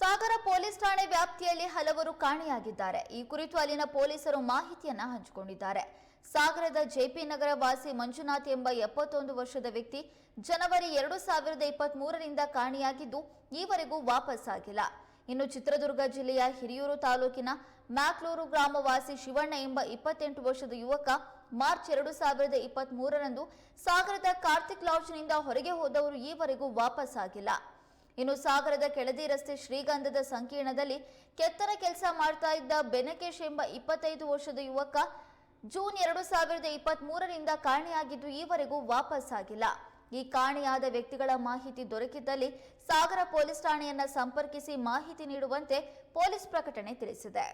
ಸಾಗರ police ಠಾಣೆ ವ್ಯಾಪ್ತಿಯಲ್ಲಿ ಹಲವರು ಕಾಣೆಯಾಗಿದ್ದಾರೆ. ಈ ಕುರಿತು ಅಲ್ಲಿನ ಪೊಲೀಸರು ಮಾಹಿತಿಯನ್ನ ಹಂಚಿಕೊಂಡಿದ್ದಾರೆ. ಸಾಗರದ ಜೆಪಿ ನಗರ ವಾಸಿ ಮಂಜುನಾಥ್ ಎಂಬ ಎಪ್ಪತ್ತೊಂದು ವರ್ಷದ ವ್ಯಕ್ತಿ ಜನವರಿ ಎರಡು ಸಾವಿರದ ಇಪ್ಪತ್ತ್ ಮೂರರಿಂದ ಕಾಣೆಯಾಗಿದ್ದು, ಈವರೆಗೂ ವಾಪಸ್ಸಾಗಿಲ್ಲ ಇನ್ನು ಚಿತ್ರದುರ್ಗ ಜಿಲ್ಲೆಯ ಹಿರಿಯೂರು ತಾಲೂಕಿನ ಮ್ಯಾಕ್ಲೂರು ಗ್ರಾಮವಾಸಿ ಶಿವಣ್ಣ ಎಂಬ ಇಪ್ಪತ್ತೆಂಟು ವರ್ಷದ ಯುವಕ ಮಾರ್ಚ್ ಎರಡು ಸಾವಿರದ ಇಪ್ಪತ್ತ್ ಮೂರರಂದು ಸಾಗರದ ಕಾರ್ತಿಕ್ ಲಾಡ್ಜ್ನಿಂದ ಹೊರಗೆ ಹೋದವರು ಈವರೆಗೂ ವಾಪಸ್ಸಾಗಿಲ್ಲ ಇನ್ನು ಸಾಗರದ ಕೆಳದಿ ರಸ್ತೆ ಶ್ರೀಗಂಧದ ಸಂಕೀರ್ಣದಲ್ಲಿ ಕೆತ್ತನೆ ಕೆಲಸ ಮಾಡ್ತಾ ಇದ್ದ ಬೆನಕೇಶ್ ಎಂಬ ಇಪ್ಪತ್ತೈದು ವರ್ಷದ ಯುವಕ ಜೂನ್ ಎರಡು ಸಾವಿರದ ಇಪ್ಪತ್ತ್ ಮೂರರಿಂದ ಕಾಣೆಯಾಗಿದ್ದು ಈವರೆಗೂ ವಾಪಸ್ಸಾಗಿಲ್ಲ ಈ ಕಾಣೆಯಾದ ವ್ಯಕ್ತಿಗಳ ಮಾಹಿತಿ ದೊರಕಿದ್ದಲ್ಲಿ ಸಾಗರ ಪೊಲೀಸ್ ಠಾಣೆಯನ್ನ ಸಂಪರ್ಕಿಸಿ ಮಾಹಿತಿ ನೀಡುವಂತೆ ಪೊಲೀಸ್ ಪ್ರಕಟಣೆ ತಿಳಿಸಿದೆ.